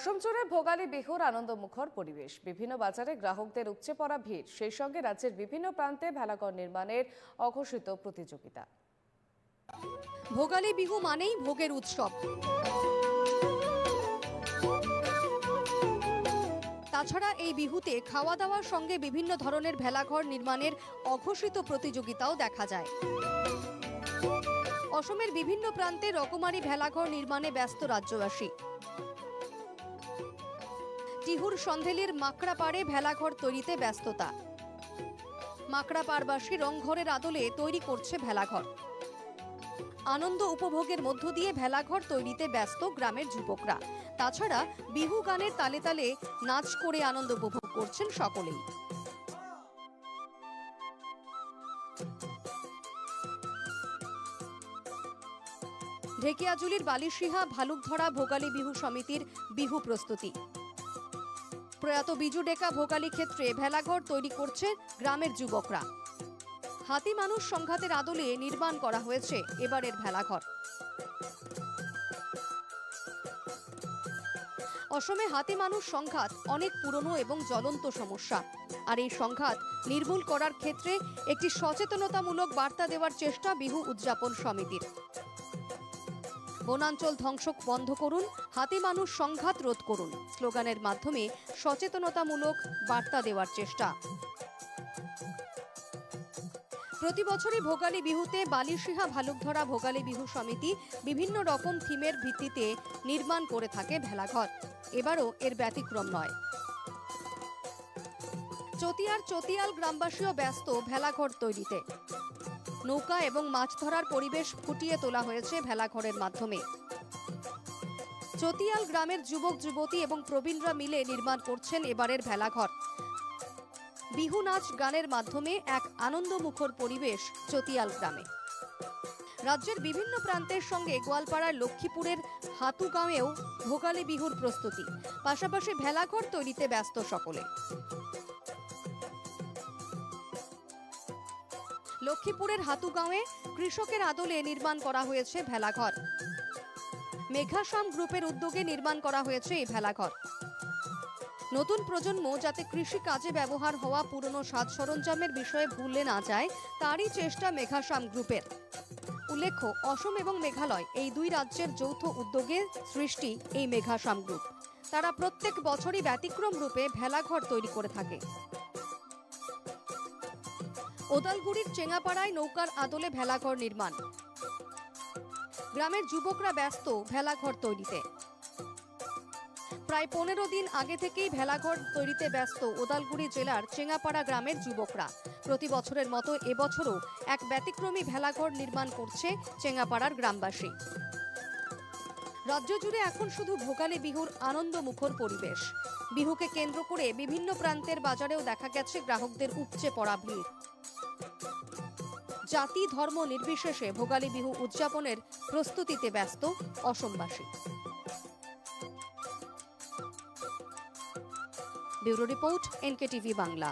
অসম জুড়ে ভোগালী বিহুর আনন্দমুখর পরিবেশ। বিভিন্ন বাজারে গ্রাহকদের উপচে পড়া ভিড়। সেই সঙ্গে রাজ্যের বিভিন্ন প্রান্তে ভেলাঘর নির্মাণের অঘোষিত প্রতিযোগিতা। ভোগালী বিহু মানেই ভোগের উৎসব। তাছাড়া এই বিহুতে খাওয়া দাওয়ার সঙ্গে বিভিন্ন ধরনের ভেলাঘর নির্মাণের অঘোষিত প্রতিযোগিতাও দেখা যায়। অসমের বিভিন্ন প্রান্তে রকমারি ভেলাঘর নির্মাণে ব্যস্ত রাজ্যবাসী। টিহুর সন্ধেলির মাকড়াপাড়ে ভেলাঘর তৈরিতে ব্যস্ততা। মাকড়াপাড়বাসী রংঘরের আদলে তৈরি করছে ভেলাঘর। আনন্দ উপভোগের মধ্য দিয়ে ভেলাঘর তৈরিতে ব্যস্ত গ্রামের যুবকরা। তাছাড়া বিহু গানের তালে তালে নাচ করে আনন্দ উপভোগ করছেন সকলেই। ঢেকিয়াজুলির বালিশিহা, ভালুকধরা, ভোগালী বিহু সমিতির বিহু প্রস্তুতি। প্রয়াত বিজু ডেকা ভোগালী ক্ষেত্রে ভেলাঘর তৈরি করছে গ্রামের যুবকরা। হাতি মানুষ সংঘাতের আদলে নির্মাণ করা হয়েছে এবারের ভেলাঘর। অসমে হাতি মানুষ সংঘাত অনেক পুরনো এবং জ্বলন্ত সমস্যা। আর এই সংঘাত নির্মূল করার ক্ষেত্রে একটি সচেতনতামূলক বার্তা দেওয়ার চেষ্টা বিহু উদযাপন সমিতির। বনাঞ্চল ধ্বংস বন্ধ করুন, হাতি মানুষ সংঘাত রোধ করুন। স্লোগানের মাধ্যমে সচেতনতামূলক বার্তা দেওয়ার চেষ্টা। প্রতি বছরই ভোগালী বিহুতে বালিশিহা ভালুকধরা ভোগালী বিহু সমিতি বিভিন্ন রকম থিমের ভিত্তিতে নির্মাণ করে থাকে ভেলাঘর। এবারও এর ব্যতিক্রম নয়। চতিয়ার চতিয়াল গ্রামবাসীও ব্যস্ত ভেলাঘর তৈরিতে। নৌকা এবং মাছ ধরার পরিবেশ ফুটিয়ে তোলা হয়েছে ভেলাঘরের মাধ্যমে। চতিয়াল গ্রামের যুবক, যুবতী এবং প্রবীণরা মিলে নির্মাণ করছেন এবারের ভেলাঘর। বিহু নাচ গানের মাধ্যমে এক আনন্দমুখর পরিবেশ চতিয়াল গ্রামে। রাজ্যের বিভিন্ন প্রান্তের সঙ্গে গোয়ালপাড়ার লক্ষ্মীপুরের হাতুগাঁওয়েও ভোগালী বিহুর প্রস্তুতি। পাশাপাশি ভেলাঘর তৈরিতে ব্যস্ত সকলে। লক্ষ্মীপুরের হাতুগাঁওয়ে কৃষকের আদলে নির্মাণ করা হয়েছে ভেলাঘর। মেঘাশ্যাম গ্রুপের উদ্যোগে নির্মাণ করা হয়েছে এই ভেলাঘর। নতুন প্রজন্ম যাতে কৃষি কাজে ব্যবহার হওয়া পুরনো সাজ সরঞ্জামের বিষয়ে ভুললে না যায়, তারই চেষ্টা মেঘাশ্যাম গ্রুপের। উল্লেখ্য, অসম এবং মেঘালয় এই দুই রাজ্যের যৌথ উদ্যোগে সৃষ্টি এই মেঘাশ্যাম গ্রুপ। তারা প্রত্যেক বছরই ব্যতিক্রম রূপে ভেলাঘর তৈরি করে থাকে। ওদালগুড়ির চেঙ্গাপাড়ায় নৌকার আদলে ভেলাঘর নির্মাণ। গ্রামের যুবকরা ব্যস্ত ভেলাঘর তৈরিতে। প্রায় পনেরো দিন আগে থেকেই ভেলাঘর তৈরিতে ব্যস্ত ওদালগুড়ি জেলার চেঙ্গাপাড়া গ্রামের যুবকরা। প্রতি বছরের মতো এবছরও এক ব্যতিক্রমী ভেলাঘর নির্মাণ করছে চেঙ্গাপাড়ার গ্রামবাসী। রাজ্য জুড়ে এখন শুধু ভোগালী বিহুর আনন্দমুখর পরিবেশ। বিহুকে কেন্দ্র করে বিভিন্ন প্রান্তের বাজারেও দেখা গেছে গ্রাহকদের উপচে পড়া ভিড়। জাতি ধর্ম নির্বিশেষে ভোগালী বিহু উদযাপনের প্রস্তুতিতে ব্যস্ত অসমবাসী। Bureau report NKTV Bangla.